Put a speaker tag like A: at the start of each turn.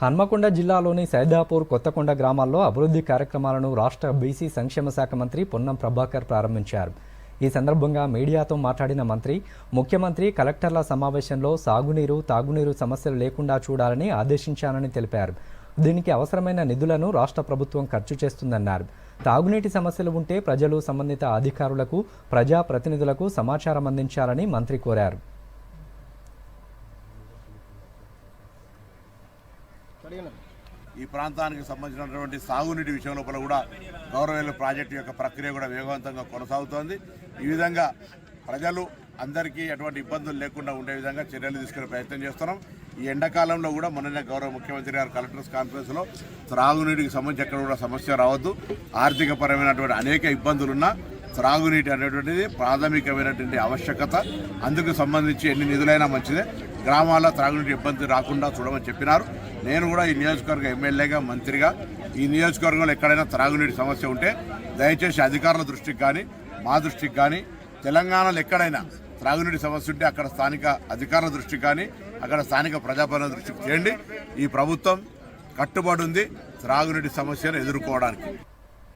A: హన్మకొండ జిల్లాలోని సైదాపూర్ కొత్తకొండ గ్రామాల్లో అభివృద్ధి కార్యక్రమాలను రాష్ట్ర బీసీ సంక్షేమ శాఖ మంత్రి పొన్నం ప్రభాకర్ ప్రారంభించారు. ఈ సందర్భంగా మీడియాతో మాట్లాడిన మంత్రి ముఖ్యమంత్రి కలెక్టర్ల సమావేశంలో సాగునీరు తాగునీరు సమస్యలు లేకుండా చూడాలని ఆదేశించానని తెలిపారు. దీనికి అవసరమైన నిధులను రాష్ట్ర ప్రభుత్వం ఖర్చు చేస్తుందన్నారు. తాగునీటి సమస్యలు ఉంటే ప్రజలు సంబంధిత అధికారులకు ప్రజా ప్రతినిధులకు సమాచారం అందించాలని మంత్రి కోరారు.
B: ఈ ప్రాంతానికి సంబంధించినటువంటి సాగునీటి విషయం లోపల కూడా గౌరవేలు ప్రాజెక్టు యొక్క ప్రక్రియ కూడా వేగవంతంగా కొనసాగుతోంది. ఈ విధంగా ప్రజలు అందరికీ ఎటువంటి ఇబ్బందులు లేకుండా ఉండే విధంగా చర్యలు తీసుకునే ప్రయత్నం చేస్తున్నాం. ఈ ఎండాకాలంలో కూడా మొన్ననే గౌరవ ముఖ్యమంత్రి గారు కలెక్టర్స్ కాన్ఫరెన్స్లో త్రాగునీటికి సంబంధించి ఎక్కడ కూడా సమస్య రావద్దు. ఆర్థికపరమైనటువంటి అనేక ఇబ్బందులున్నా త్రాగునీటి అనేటువంటిది ప్రాథమికమైనటువంటి ఆవశ్యకత. అందుకు సంబంధించి ఎన్ని నిధులైనా మంచిదే. గ్రామాల్లో త్రాగునీటి ఇబ్బంది రాకుండా చూడమని చెప్పినారు. నేను కూడా ఈ నియోజకవర్గ ఎమ్మెల్యేగా మంత్రిగా ఈ నియోజకవర్గంలో ఎక్కడైనా త్రాగునీటి సమస్య ఉంటే దయచేసి అధికారుల దృష్టికి కానీ మా దృష్టికి కానీ తెలంగాణలో ఎక్కడైనా త్రాగునీటి సమస్య ఉంటే అక్కడ స్థానిక అధికారుల దృష్టికి కానీ అక్కడ స్థానిక ప్రజాపాలన దృష్టికి చేయండి. ఈ ప్రభుత్వం కట్టుబడి ఉంది త్రాగునీటి సమస్యను ఎదుర్కోవడానికి.